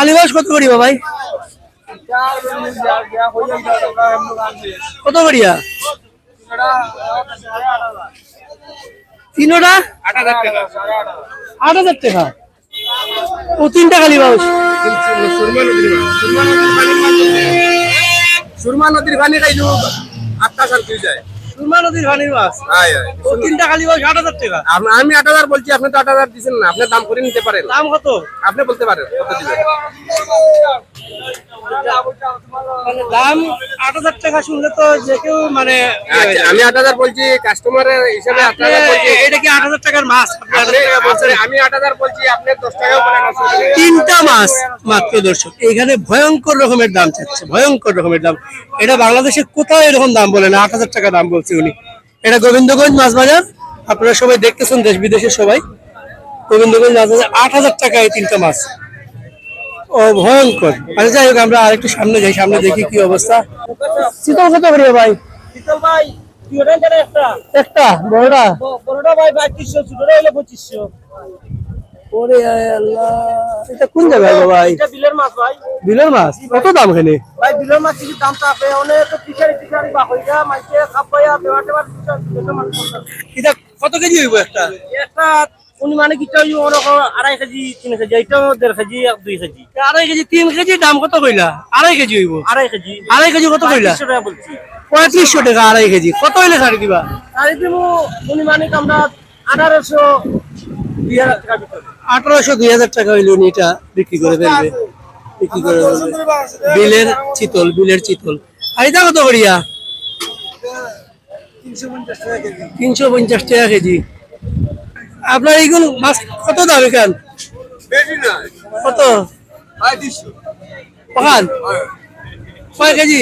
কালীবাস কত করিবা ভাই? কত করিয়া? তিনোটা? আট হাজার টাকা। ও, তিনটা কালীবাস সুরমা নদীর পানি খাইলো, আটটা সাল যায়। সুরমা নদীর মাছ তিনটা কালীবাস আট হাজার টাকা আমি আট হাজার বলছি আপনি তো আট হাজার দিচ্ছেন না আপনি দাম করে নিতে পারেন দাম কত আপনি বলতে পারেন কত দিবেন মানে দাম আট হাজার টাকা শুনলে তো যে কেউ মানে আচ্ছা, আমি আট হাজার বলছি কাস্টমারের হিসাবে এটা কি আট হাজার টাকার মাছ টাকা আমি আট হাজার বলছি আপনি দশ নেই। তিনটা মাছ মাত্র দর্শক এখানে ভয়ঙ্কর রকমের দাম চাচ্ছে ভয়ঙ্কর রকমের দাম এটা বাংলাদেশে কোথাও এরকম দাম বলে না আট হাজার টাকা দাম বলছে উনি। এটা গোবিন্দগঞ্জ মাছ বাজার আপনারা সবাই দেখতেছেন দেশ বিদেশের সবাই। গোবিন্দগঞ্জ মাছ বাজার আট হাজার টাকা এই তিনটা মাছ। ও ভয়ঙ্কর। আচ্ছা যাই হোক আমরা আরেকটু সামনে যাই সামনে দেখি কি অবস্থা। শীতল কত করি ভাই? শীতল ভাই একটা? একটা বড়টা? বড়টা ভাই পঁয়ত্রিশশো ছোটটা হলে পঁচিশশো। ওরে আল্লাহ। এটা কোন জায়গায় ভাই? এটা বিলের মাছ ভাই। বিলের মাছ? কত দাম এখানে? ভাই বিলের মাছ কিছু দাম চাপে অনেক তো টিকারি টিকারি বাকইটা মাইকে খাপাইয়া দেওয়া টেবার এটা কত কেজি হইব একটা? একটা উনি মানে কি চাই ওরকম আড়াই কেজি তিন কেজি এইটাও দেড় কেজি এক দুই কেজি। আড়াই কেজি তিন কেজি দাম কত কইলা? আড়াই কেজি হইব। আড়াই কেজি। আড়াই কেজি কত কইলা? পঁয়ত্রিশশো টাকা বলছি। পঁয়ত্রিশশো টাকা আড়াই কেজি। কত হইলে ছাড় দিবা? আর দিব উনি মানে আমরা আঠারোশো দুই হাজার টাকা ভিতরে আঠারোশো দুই হাজার টাকা হইলে উনি এটা বিক্রি করে ফেলবে। বিক্রি করে ফেলবে। বিলের চিতল বিলের চিতল। আর এটা কত করিয়া তিনশো পঞ্চাশ টাকা কেজি। আপনার এইগুলো মাছ কত দাম এখান? কত? ওখান কয় কেজি।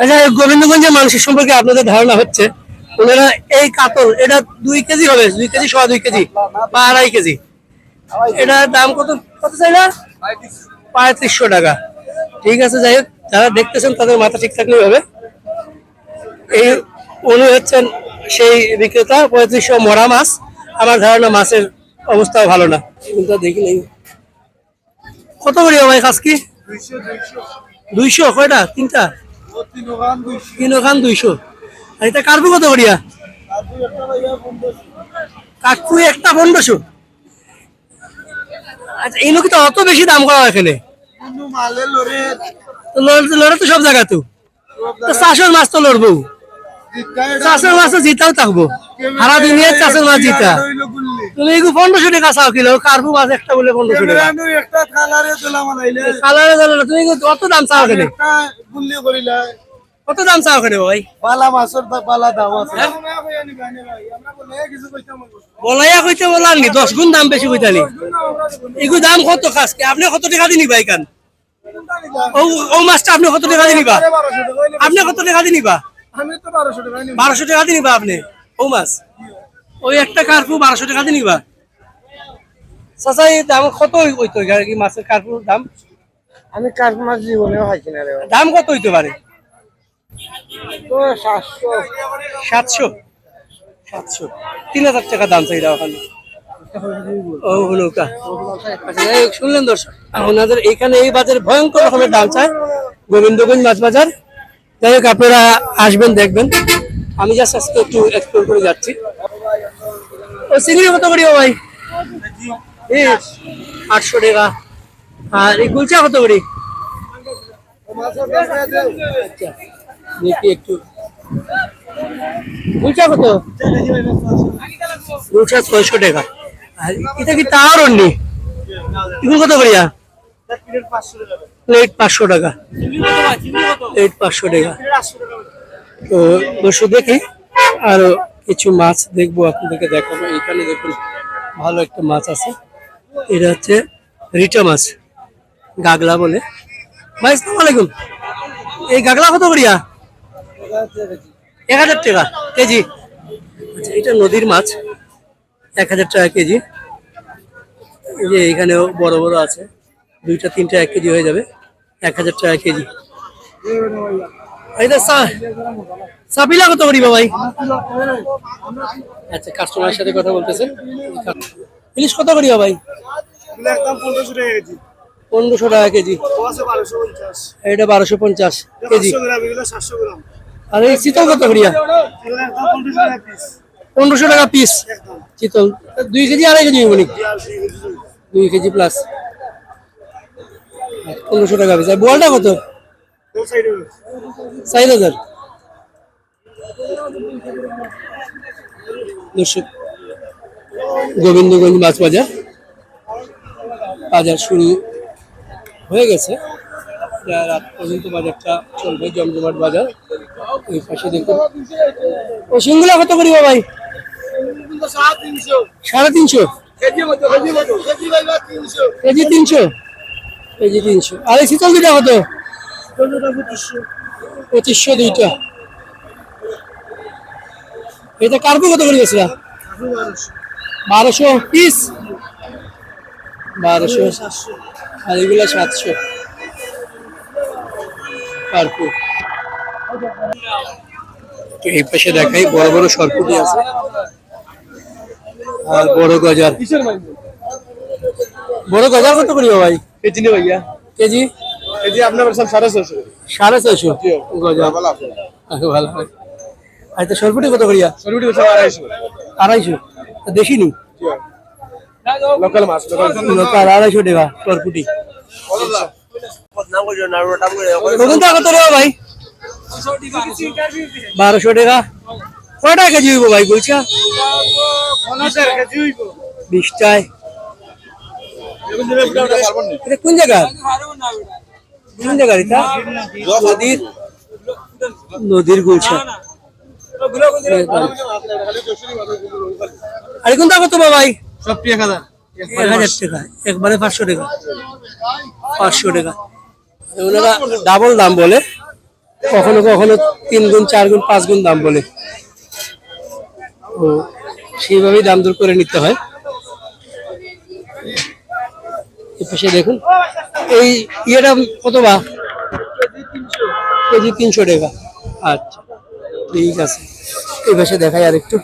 আচ্ছা গোবিন্দগঞ্জের মানুষের সম্পর্কে আপনাদের ধারণা হচ্ছে। ওনারা এই কাতল এটা দুই কেজি হবে দুই কেজি সহ দুই কেজি বা আড়াই কেজি। এটার দাম কত কত চাই না? পঁয়ত্রিশশো। টাকা। ঠিক আছে যাই হোক যারা দেখতেছেন তাদের মাথা ঠিক থাকলেই হবে। এই উনি হচ্ছেন সেই বিক্রেতা পঁয়ত্রিশশো মরা মাছ। আমার ধারণা মাছের অবস্থাও ভালো না। কিন্তু দেখি নেই। কত করি ভাই কাজ কি দুইশো। কয়টা? তিনটা? তিন ওখান দুইশো। আর এটা কার্পু কত করিয়া? কাকু একটা পনেরোশো। আচ্ছা এই লোক তো অত বেশি দাম করা এখানে। লড়ে তো সব জায়গা তো। চাষের মাছ তো লড়বো। চাষের মাছ তো জিতাও থাকব সারা দুনিয়া চাষের মাছ জিতা। তুমি এগু পনেরোশো টাকা চাও কিলো কার্পু মাছ একটা বলে পনেরোশো টাকা। কালারে কালারে তুমি অত দাম চাও কেন কত দাম চাও কেন ভাই? বলাইয়া কইতে বলার নি দশ গুণ দাম বেশি কইতালি। এগু দাম কত খাসকে? আপনি কত টাকা দিয়ে নিবা এখান ও মাছটা আপনি কত টাকা দিয়ে নিবা আপনি কত টাকা দিয়ে নিবা আমি তো বারোশো টাকা দিয়ে নিবা আপনি? ও মাছ। ওই একটা কার্পু বারোশো টাকা দিয়ে নিবা চাচা এই দাম কত হইতো? মাছের কার্পুর দাম? আমি কাঠ মাছ জীবনেও খাইছি না ভাই। দাম কত হইতে পারে? সাতশো। সাতশো? সাতশো। তিন হাজার টাকা দাম চাই ওখানে ও নৌকা শুনলেন দর্শক ওনাদের এখানে এই বাজারে ভয়ঙ্কর রকমের দাম চায়। গোবিন্দগঞ্জ মাছ বাজার। যাই হোক আপনারা আসবেন দেখবেন। আমি জাস্ট আজকে একটু এক্সপ্লোর করে যাচ্ছি। ও চিংড়ি কত করি ও ভাই আটশো টাকা। আর এই গুলচা কত করি? আচ্ছা। দেখি একটু। গুলচা কত? গুলচা ছয়শো টাকা। আর এটা কি তার অন্যি এগুলো কত করিয়া? প্লেট পাঁচশো টাকা। প্লেট পাঁচশো টাকা। তো দর্শক দেখি, আরও কিছু মাছ দেখব, আপনাদেরকে দেখাবো। এখানে দেখুন, ভালো একটা মাছ আছে। এটা হচ্ছে রিটা মাছ, গাগলা বলে। ভাই, আসসালামু আলাইকুম। এই গাগলা কত করিয়া? এক হাজার টাকা কেজি। আচ্ছা এটা নদীর মাছ এক হাজার টাকা কেজি। এই যে এখানেও বড় বড় আছে দুইটা তিনটা এক কেজি হয়ে যাবে এক হাজার টাকা কেজি। সাপিলা কত করিবা ভাই আচ্ছা কাস্টমারের সাথে কথা বলতেছেন। ইলিশ কত করিবা ভাই পনেরোশো টাকা কেজি। এটা বারোশো পঞ্চাশ কেজি। আর, এই শীতল কত করিয়া? পনেরোশো টাকা পিস শীতল দুই কেজি, আড়াই কেজি আর দুই কেজি প্লাস পনেরোশো টাকা পিস আর বোয়ালটা কত? চার হাজার। দর্শক, গোবিন্দগঞ্জ মাছ বাজার বাজার শুরু হয়ে গেছে। প্রায় রাত পর্যন্ত বাজারটা চলবে জমজমাট বাজার। ওই পাশে দেখুন। ও সিংগুলা কত করিব ভাই? সাড়ে তিনশো। কেজি তিনশো। কেজি তিনশো। আর এই শীতল দুইটা কত? পঁচিশশো দুইটা। এটা কার্পু কত করে গেছিল বারোশো। পিস বারোশো। আর এগুলো সাতশো। কার্পু তো এই পাশে দেখাই বড় বড় সরপুটি আছে। আর বড় গজার। বড় গজার কত করিব ভাই? কেজি নে ভাইয়া। কেজি? কেজি আপনার সব সাড়ে ছশো সাড়ে ছয়শো। গজা আচ্ছা, ভালো আর তো সরপুটি কত করিয়া হচ্ছে আড়াইশো। আড়াইশো। দেশি নি? লোকাল মাছ লোকাল আড়াইশো টাকা সরপুটি। কত ভাই। বারোশো টাকা। কয় টাকা কেজি হইব ভাই বলছা? বিশটায়। কোন জায়গা? কোন জায়গা এটা? নদীর নদীর গুলছা আর কোন টাকা কত ভাই? সব এক হাজার এক হাজার টাকা। একবারে পাঁচশো টাকা। পাঁচশো টাকা। ওনারা ডাবল দাম বলে। কখনো কখনো তিন গুণ চার গুণ পাঁচ গুণ দাম বলে। ও সেইভাবেই দাম দর করে নিতে হয়। পাশে দেখুন এই ইয়েটা কত বা? কেজি তিনশো টাকা। আচ্ছা ঠিক আছে। এই পাশে দেখাই আর একটু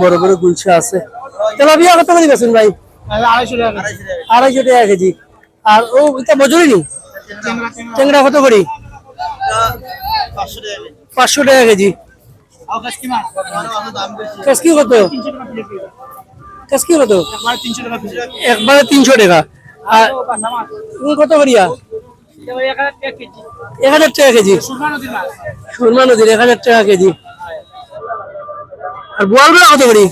বড় বড় গুলছা আছে। তাহলে বিয়া কত করে গেছেন ভাই? আড়াইশো টাকা। আড়াইশো টাকা কেজি। আর ও এটা মজুরি নি ট্যাংরা কত করি? পাঁচশো টাকা কেজি। কত? কাসকি কত? একবারে তিনশো টাকা। আর কত করিয়া? এক হাজার টাকা কেজি। সুরমা নদীর এক হাজার টাকা কেজি। আর বোয়ালগুলো কত করি?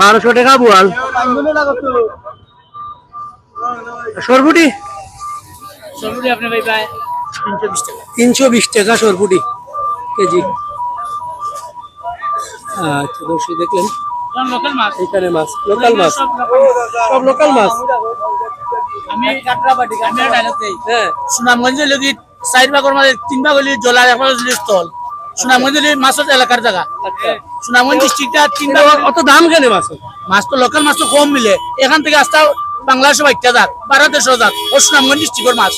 বারোশো টাকা বোয়াল সরপুটি? তিনশো বিশ টাকা। সরপুটি কেজি। আচ্ছা দর্শক দেখলেন। এখানে মাছ। লোকাল মাছ সব লোকাল মাছ। আমি হ্যাঁ। সুনামগঞ্জে লগি চার ভাগর মাঝে তিন ভাগ হলি জলার এক ভাগ স্থল। সুনামগঞ্জ হলি মাছের এলাকার জায়গা। সুনামগঞ্জ ডিস্ট্রিক্টটা তিন ভাগ অত দাম কেন মাছ মাছ তো লোকাল মাছ তো কম মিলে। এখান থেকে আসতে বাংলাদেশে বাইকটা যাক ভারতেশও যাক ও সুনামগঞ্জ ডিস্ট্রিক্টের মাছ।